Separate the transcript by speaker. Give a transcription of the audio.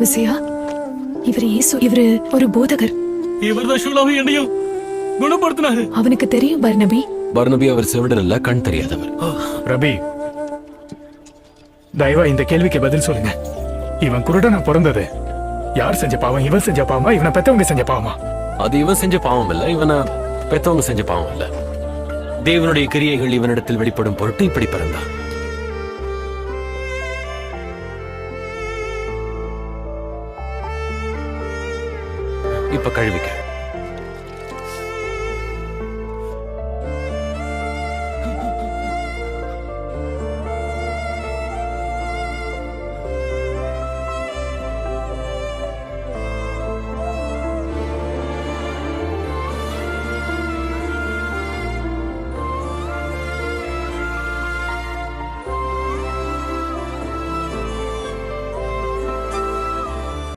Speaker 1: விசயா இவர் இயேசு இவரு ஒரு போதகர்.
Speaker 2: இவர்தான் ஷூலாவை என்னையும் குணப்படுத்தினாரு.
Speaker 1: அவனுக்கு தெரியும் பர்னபி.
Speaker 3: பர்னபி அவர் செவிடன் இல்ல கண் தெரியாதவர்.
Speaker 4: ரபி தயவா இந்த கேள்விக்கு பதில் சொல்லுங்க. இவன் குருடனா பிறந்தது. யார் செஞ்ச பாவம்? இவன் செஞ்ச பாவமா? இவனை பெத்தவங்க செஞ்ச பாவமா?
Speaker 3: அது இவன் செஞ்ச பாவம் இல்ல இவனை பெத்தவங்க செஞ்ச பாவம் இல்ல தேவனுடைய கிரியைகள் இவனிடத்தில் வெளிப்படும் பொருட்டு இப்படி பிறந்தான். இப்ப கழுவிக்க.